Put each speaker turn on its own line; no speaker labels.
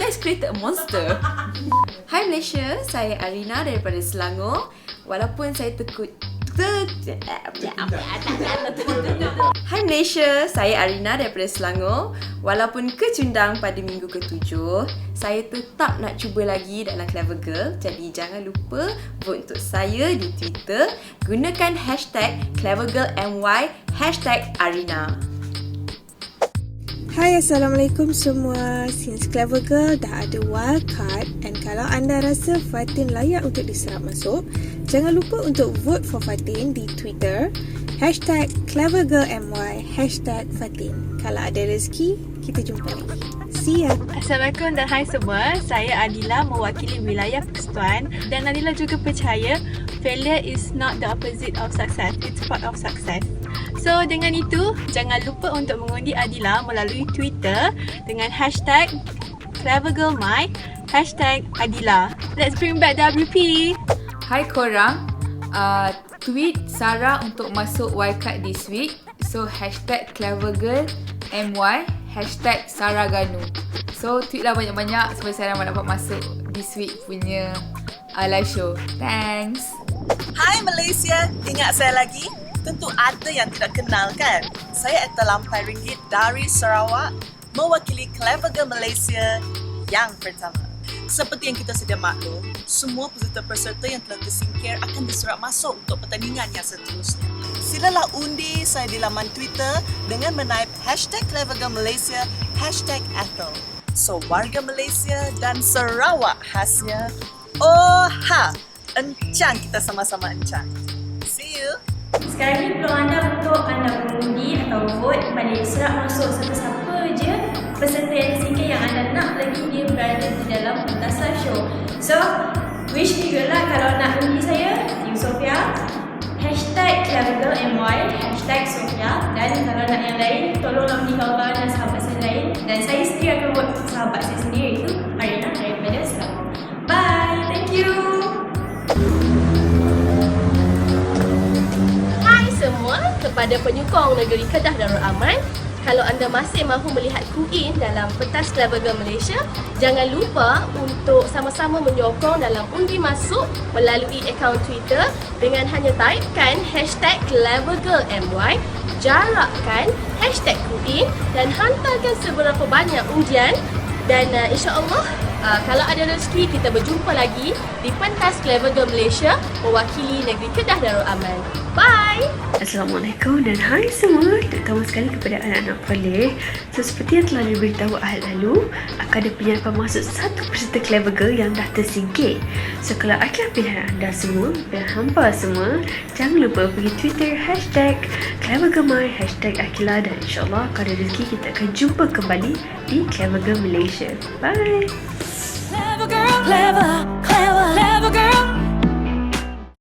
guys created a monster. Hai Malaysia, saya Arina daripada Selangor. Walaupun saya tekut Hai Malaysia, saya Arina daripada Selangor. Walaupun kecundang pada minggu ketujuh, saya tetap nak cuba lagi dalam Clever Girl. Jadi jangan lupa vote untuk saya di Twitter. Gunakan hashtag CleverGirlMY, hashtag Arina.
Hai Assalamualaikum semua Since Clever Girl dah ada wildcard And kalau anda rasa Fatin layak untuk diserap masuk Jangan lupa untuk vote for Fatin di Twitter Hashtag CleverGirlMY Hashtag Fatin Kalau ada rezeki, kita jumpa lagi See ya
Assalamualaikum dan hai semua. Saya Adila mewakili wilayah Persekutuan dan Adila juga percaya failure is not the opposite of success. It's part of success. So dengan itu, jangan lupa untuk mengundi Adila melalui Twitter dengan hashtag CleverGirlMy, hashtag Adila. Let's bring back WP.
Hai korang, uh, tweet Sarah untuk masuk wildcard this week. So hashtag clevergirl MY, hashtag Sarah Ganu. So tweet lah banyak-banyak supaya Sarah dapat masuk this week punya uh, live show. Thanks.
Hai Malaysia, ingat saya lagi? Tentu ada yang tidak kenal kan? Saya Etta Lampai Ringgit dari Sarawak mewakili Clever Girl Malaysia yang pertama. Seperti yang kita sedia maklum, semua peserta-peserta yang telah tersingkir akan diserap masuk untuk pertandingan yang seterusnya. Silalah undi saya di laman Twitter dengan menaip hashtag Clever Girl Malaysia, hashtag Ethel. So, warga Malaysia dan Sarawak khasnya, oh ha, encang kita sama-sama encang. See you!
Sekarang ni peluang anda untuk anda mengundi atau vote pada serap masuk siapa-siapa je peserta yang tersingkir yang anda nak lagi dia berada di dalam pentas live show. So, wish me good luck kalau nak undi saya, Team Sofia. Hashtag CleverGirlMY, hashtag Sofia. Dan kalau nak yang lain, tolonglah undi kawan-kawan dan sahabat saya lain. Dan saya sendiri akan buat sahabat saya sendiri iaitu Arina daripada Selangor. Bye! Thank you!
Hai semua kepada penyokong negeri Kedah Darul Aman. Kalau anda masih mahu melihat Kuin dalam pentas Girl Malaysia, jangan lupa untuk sama-sama menyokong dalam undi masuk melalui akaun Twitter dengan hanya taipkan hashtag CleverGirlMY, jarakkan hashtag Kuin dan hantarkan seberapa banyak undian dan uh, insyaAllah uh, kalau ada rezeki kita berjumpa lagi di pentas Clever Girl Malaysia mewakili negeri Kedah Darul Aman. Bye!
Assalamualaikum dan hai semua Terutama sekali kepada anak-anak Faleh So seperti yang telah diberitahu ahad lalu Akan ada penyerapan masuk satu peserta Clever Girl yang dah tersingkir So kalau akhir pilihan anda semua Dan hampa semua Jangan lupa pergi Twitter Hashtag Clever My Hashtag Akila Dan insyaAllah kalau rezeki kita akan jumpa kembali Di Clever Girl Malaysia. Bye.
Clever girl, clever.